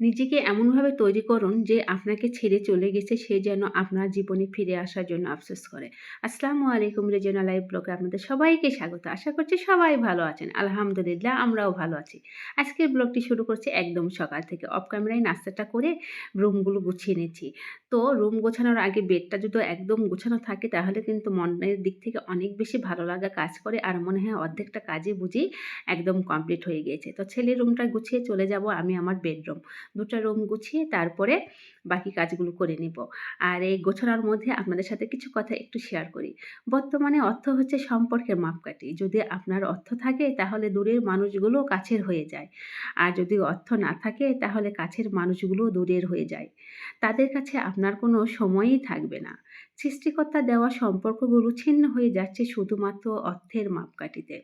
নিজেকে এমনভাবে তৈরি করুন যে আপনাকে ছেড়ে চলে গেছে, সে যেন আপনার জীবনে ফিরে আসার জন্য আফসোস করে। আসসালামু আলাইকুম রেজনা লাইভ ব্লগে আপনাদের সবাইকে স্বাগত। আশা করছি সবাই ভালো আছেন। আলহামদুলিল্লাহ, আমরাও ভালো আছি। আজকের ব্লগটি শুরু করছি একদম সকাল থেকে। অফ ক্যামেরায় নাস্তাটা করে রুমগুলো গুছিয়ে নিয়েছি তো রুম গোছানোর আগে বেডটা যদি একদম গোছানো থাকে, তাহলে কিন্তু মনের দিক থেকে অনেক বেশি ভালো লাগা কাজ করে আর মনে হয় অর্ধেকটা কাজে বুঝি একদম কমপ্লিট হয়ে গিয়েছে। তো ছেলের রুমটা গুছিয়ে চলে যাব আমি আমার বেডরুম। দুটো রুম গুছিয়ে তারপরে বাকি কাজগুলো করে নিব। আর এই গোছানোর মধ্যে আপনাদের সাথে কিছু কথা একটু শেয়ার করি। বর্তমানে অর্থ হচ্ছে সম্পর্কের মাপকাঠি। যদি আপনার অর্থ থাকে, তাহলে দূরের মানুষগুলো কাছের হয়ে যায়। আর যদি অর্থ না থাকে, তাহলে কাছের মানুষগুলো দূরের হয়ে যায়। তাদের কাছে আপনার কোনো সময়ই থাকবে না। সৃষ্টিকর্তা দেওয়া সম্পর্কগুলো ছিন্ন হয়ে যাচ্ছে শুধুমাত্র অর্থের মাপকাঠিতে।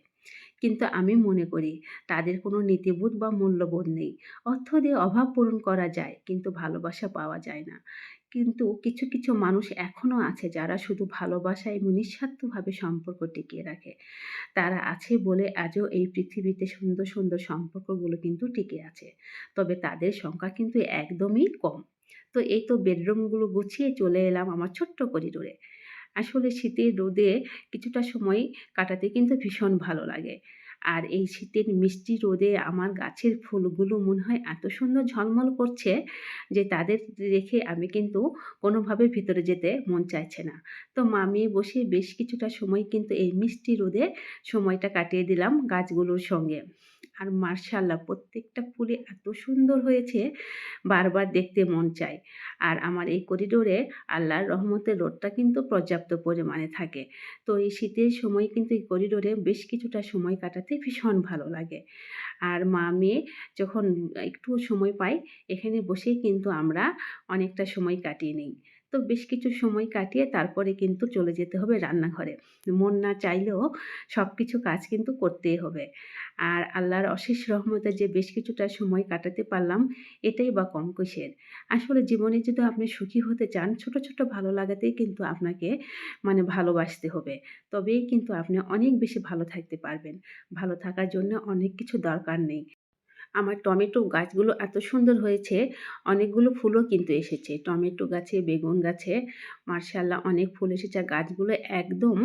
কিন্তু আমি মনে করি তাদের কোনো নীতিবোধ বা মূল্যবোধ নেই। অর্থ দিয়ে অভাব পূরণ করা যায়, কিন্তু ভালোবাসা পাওয়া যায় না। কিন্তু কিছু কিছু মানুষ এখনও আছে যারা শুধু ভালোবাসা এবং নিঃস্বার্থভাবে সম্পর্ক টিকিয়ে রাখে। তারা আছে বলে আজও এই পৃথিবীতে সুন্দর সুন্দর সম্পর্কগুলো কিন্তু টিকে আছে। তবে তাদের সংখ্যা কিন্তু একদমই কম। তো এই তো বেডরুমগুলো গুছিয়ে চলে এলাম আমার ছোট্ট করিডোরে। আসলে শীতের রোদে কিছুটা সময় কাটাতে কিন্তু ভীষণ ভালো লাগে। আর এই শীতের মিষ্টি রোদে আমার গাছের ফুলগুলো মনে হয় এত সুন্দর ঝলমল করছে যে তাদের রেখে আমি কিন্তু কোনোভাবে ভিতরে যেতে মন চাইছে না। তো মামি বসে বেশ কিছুটা সময় কিন্তু এই মিষ্টি রোদে সময়টা কাটিয়ে দিলাম গাছগুলোর সঙ্গে। আর মার্শাল্লাহ প্রত্যেকটা ফুলে এত সুন্দর হয়েছে, বারবার দেখতে মন চায়। আর আমার এই করিডোরে আল্লাহর রহমতের রোদটা কিন্তু পর্যাপ্ত পরিমাণে থাকে। তো এই শীতের সময় কিন্তু এই করিডোরে বেশ কিছুটা সময় কাটাতে ভীষণ ভালো লাগে। আর মা মেয়ে যখন একটু সময় পাই এখানে বসেই কিন্তু আমরা অনেকটা সময় কাটিয়ে নিই। তো বেশ কিছু সময় কাটিয়ে তারপরে কিন্তু চলে যেতে হবে রান্নাঘরে। মন না চাইলেও সব কিছু কাজ কিন্তু করতেই হবে। আর আল্লাহর অশেষ রহমতে যে বেশ কিছুটা সময় কাটাতে পারলাম, এটাই বা কম কুশের আসলে জীবনে যদি আপনি সুখী হতে চান, ছোট ছোট ভালো লাগাতেই কিন্তু আপনাকে মানে ভালোবাসতে হবে। তবেই কিন্তু আপনি অনেক বেশি ভালো থাকতে পারবেন। ভালো থাকার জন্য অনেক কিছু দরকার নেই। আমার টমেটো গাছগুলো এত সুন্দর হয়েছে, অনেকগুলো ফুলও কিন্তু এসেছে। টমেটো গাছে, বেগুন গাছে, মার্শাল্লাহ অনেক ফুল এসেছে। আর গাছগুলো একদম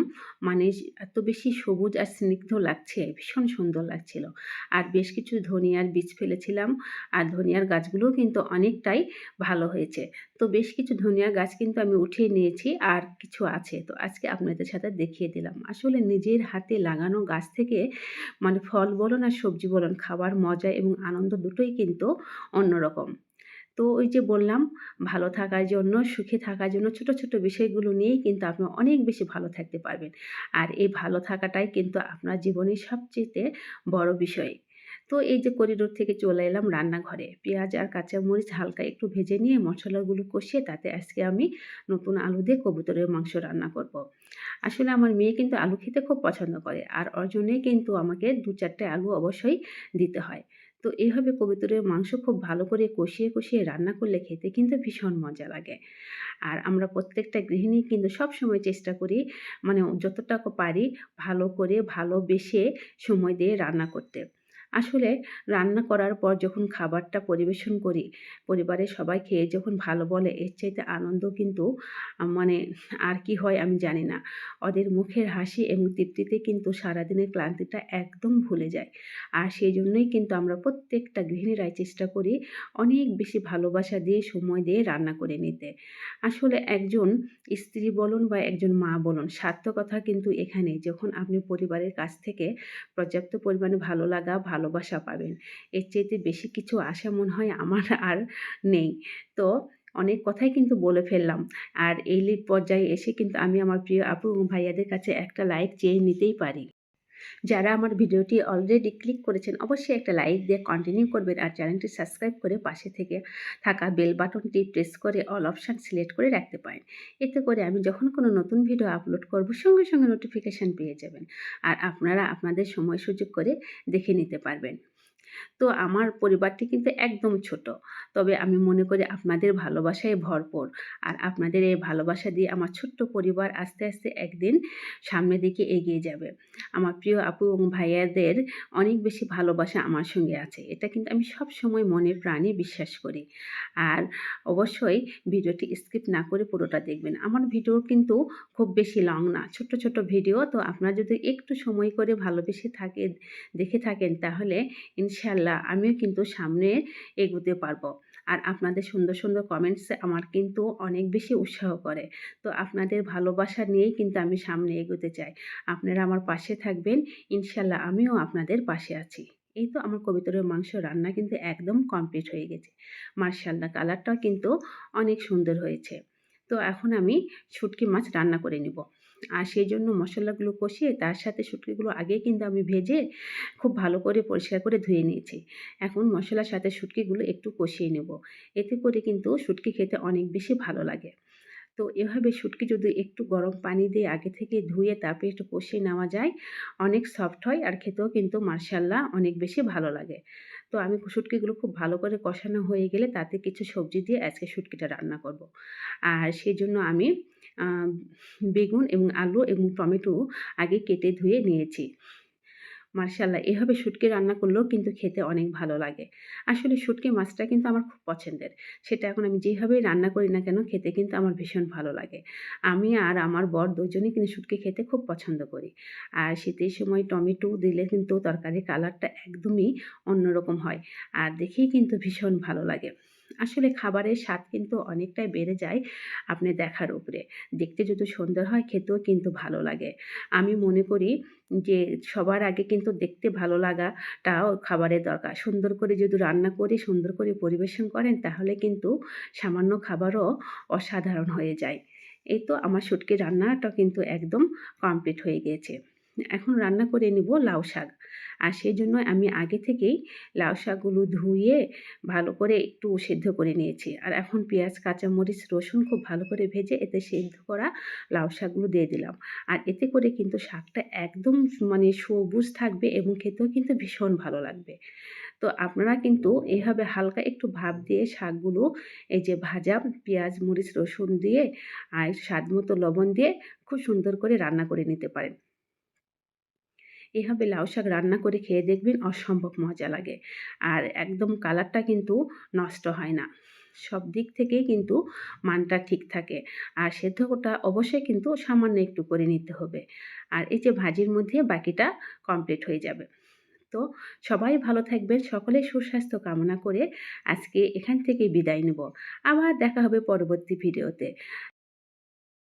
মানে এত বেশি সবুজ আর স্নিগ্ধ লাগছে, ভীষণ সুন্দর লাগছিল। আর বেশ কিছু ধনিয়ার বীজ ফেলেছিলাম, আর ধনিয়ার গাছগুলোও কিন্তু অনেকটাই ভালো হয়েছে। তো বেশ কিছু ধনিয়া গাছ কিন্তু আমি উঠিয়ে নিয়েছি আর কিছু আছে। তো আজকে আপনাদের সাথে দেখিয়ে দিলাম। আসলে নিজের হাতে লাগানো গাছ থেকে মানে ফল বলুন আর সবজি বলুন খাবার মজা এবং আনন্দ দুটোই কিন্তু অন্যরকম। তো ওই যে বললাম, ভালো থাকার জন্য, সুখে থাকার জন্য ছোট ছোট বিষয়গুলো নিয়েই কিন্তু আপনি অনেক বেশি ভালো থাকতে পারবেন। আর এই ভালো থাকাটাই কিন্তু আপনার জীবনের সবচেয়ে বড় বিষয়। তো এই যে করিডোর থেকে চলে এলাম রান্নাঘরে। পেঁয়াজ আর কাঁচামরিচ হালকা একটু ভেজে নিয়ে মশলাগুলো কষিয়ে তাতে আজকে আমি নতুন আলু দিয়ে কবুতরের মাংস রান্না করব। আসলে আমার মেয়ে কিন্তু আলু খেতে খুব পছন্দ করে আর অর্জনে কিন্তু আমাকে দু চারটে আলু অবশ্যই দিতে হয়। তো এইভাবে কবুতরের মাংস খুব ভালো করে কষিয়ে কষিয়ে রান্না করলে খেতে কিন্তু ভীষণ মজা লাগে। আর আমরা প্রত্যেকটা গৃহিণী কিন্তু সব সময় চেষ্টা করি মানে যতটা পারি ভালো করে ভালোবেসে সময় দিয়ে রান্না করতে। আসলে রান্না করার পর যখন খাবারটা পরিবেশন করি, পরিবারের সবাই খেয়ে যখন ভালো বলে, এর চাইতে আনন্দ কিন্তু মানে আর কি হয় আমি জানি না। ওদের মুখের হাসি এবং তৃপ্তিতে কিন্তু সারাদিনের ক্লান্তিটা একদম ভুলে যায়। আর সেই জন্যই কিন্তু আমরা প্রত্যেকটা গৃহিণীরাই চেষ্টা করি অনেক বেশি ভালোবাসা দিয়ে সময় দিয়ে রান্না করে নিতে। আসলে একজন স্ত্রী বলুন বা একজন মা বলুন, সার্থকতা কিন্তু এখানে যখন আপনি পরিবারের কাছ থেকে পর্যাপ্ত পরিমাণে ভালো লাগা, ভালো ভালোবাসা পাবেন। এর চাইতে বেশি কিছু আশা মনে হয় আমার আর নেই। তো অনেক কথাই কিন্তু বলে ফেললাম। আর এই পর্যায়ে এসে কিন্তু আমি আমার প্রিয় আপু ভাইয়াদের কাছে একটা লাইক চেয়ে নিতেই পারি। যারা আমার ভিডিওটি অলরেডি ক্লিক করেছেন, অবশ্যই একটা লাইক দিয়ে কন্টিনিউ করবেন আর চ্যানেলটি সাবস্ক্রাইব করে পাশে থেকে থাকা বেল বাটনটি প্রেস করে অল অপশান সিলেক্ট করে রাখতে পারেন। এতে করে আমি যখন কোনো নতুন ভিডিও আপলোড করব, সঙ্গে সঙ্গে নোটিফিকেশান পেয়ে যাবেন আর আপনারা আপনাদের সময় সুযোগ করে দেখে নিতে পারবেন। তো আমার পরিবারটি কিন্তু একদম ছোট, তবে আমি মনে করি আপনাদের ভালোবাসায় ভরপুর আর আপনাদের এই ভালোবাসা দিয়ে আমার ছোট্ট পরিবার আস্তে আস্তে একদিন সামনের দিকে এগিয়ে যাবে। আমার প্রিয় আপু এবং ভাইয়াদের অনেক বেশি ভালোবাসা আমার সঙ্গে আছে। এটা কিন্তু আমি সব সময় মনে প্রাণে বিশ্বাস করি। আর অবশ্যই ভিডিওটি স্কিপ না করে পুরোটা দেখবেন। আমার ভিডিও কিন্তু খুব বেশি লং না, ছোট্ট ছোট্ট ভিডিও। তো আপনারা যদি একটু সময় করে ভালোবেসে থাকে, দেখে থাকেন তাহলে ইনশাল্লাহ আমিও কিন্তু সামনে এগোতে পারব। আর আপনাদের সুন্দর সুন্দর কমেন্টস আমার কিন্তু অনেক বেশি উৎসাহ করে। তো আপনাদের ভালোবাসা নিয়েই কিন্তু আমি সামনে এগোতে চাই। আপনারা আমার পাশে থাকবেন। ইনশাল্লাহ আমিও আপনাদের পাশে আছি। এই তো আমার কবিতরের মাংস রান্না কিন্তু একদম কমপ্লিট হয়ে গেছে। মার্শাল্লাহ কালারটাও কিন্তু অনেক সুন্দর হয়েছে। তো এখন আমি শুটকি মাছ রান্না করে নিব। আর সেই জন্য মশলাগুলো কষিয়ে তার সাথে শুটকিগুলো আগে কিন্তু আমি ভেজে খুব ভালো করে পরিষ্কার করে ধুয়ে নিয়েছি। এখন মশলার সাথে শুটকিগুলো একটু কষিয়ে নেব। এতে করে কিন্তু শুটকি খেতে অনেক বেশি ভালো লাগে। তো এভাবে শুটকি যদি একটু গরম পানি দিয়ে আগে থেকে ধুয়ে তারপরে একটু কষিয়ে নেওয়া যায়, অনেক সফট হয় আর খেতেও কিন্তু মার্শাল্লাহ অনেক বেশি ভালো লাগে। তো আমি শুটকিগুলো খুব ভালো করে কষানো হয়ে গেলে তাতে কিছু সবজি দিয়ে আজকে শুটকিটা রান্না করব। আর সেই জন্য আমি বেগুন এবং আলু এবং টমেটো আগে কেটে ধুয়ে নিয়েছি। মার্শাল্লাহ এভাবে শুটকি রান্না করলেও কিন্তু খেতে অনেক ভালো লাগে। আসলে শুটকি মাছটা কিন্তু আমার খুব পছন্দের। সেটা এখন আমি যেভাবেই রান্না করি না কেন, খেতে কিন্তু আমার ভীষণ ভালো লাগে। আমি আর আমার বর দুজনেই কিন্তু শুটকি খেতে খুব পছন্দ করি। আর শীতের সময় টমেটো দিলে কিন্তু তরকারির কালারটা একদমই অন্যরকম হয়। আর দেখেই কিন্তু ভীষণ ভালো লাগে। আসলে খাবারের স্বাদ কিন্তু অনেকটাই বেড়ে যায় আপনি দেখার উপরে। দেখতে যদি সুন্দর হয়, খেতেও কিন্তু ভালো লাগে। আমি মনে করি যে সবার আগে কিন্তু দেখতে ভালো লাগাটাও খাবারের দরকার। সুন্দর করে যদি রান্না করে, সুন্দর করে পরিবেশন করেন, তাহলে কিন্তু সামান্য খাবারও অসাধারণ হয়ে যায়। এই তো আমার শুটকি রান্নাটা কিন্তু একদম কমপ্লিট হয়ে গিয়েছে। এখন রান্না করে নিব লাউ শাক। আর সেই জন্য আমি আগে থেকেই লাউ শাকগুলো ধুয়ে ভালো করে একটু সেদ্ধ করে নিয়েছি। আর এখন পেঁয়াজ, কাঁচামরিচ, রসুন খুব ভালো করে ভেজে এতে সেদ্ধ করা লাউ শাকগুলো দিয়ে দিলাম। আর এতে করে কিন্তু শাকটা একদম মানে সবুজ থাকবে এবং খেতেও কিন্তু ভীষণ ভালো লাগবে। তো আপনারা কিন্তু এইভাবে হালকা একটু ভাব দিয়ে শাকগুলো এই যে ভাজা পেঁয়াজ, মরিচ, রসুন দিয়ে আর স্বাদ মতো লবণ দিয়ে খুব সুন্দর করে রান্না করে নিতে পারেন। এভাবে লাউ শাক রান্না করে খেয়ে দেখবেন অসম্ভব মজা লাগে। আর একদম কালারটা কিন্তু নষ্ট হয় না। সব দিক থেকেই কিন্তু মানটা ঠিক থাকে। আর সেদ্ধটা অবশ্যই কিন্তু সামান্য একটু করে নিতে হবে। আর এই যে ভাজির মধ্যে বাকিটা কমপ্লিট হয়ে যাবে। তো সবাই ভালো থাকবেন, সকলে সুস্বাস্থ্য কামনা করে আজকে এখান থেকে বিদায় নেব। আবার দেখা হবে পরবর্তী ভিডিওতে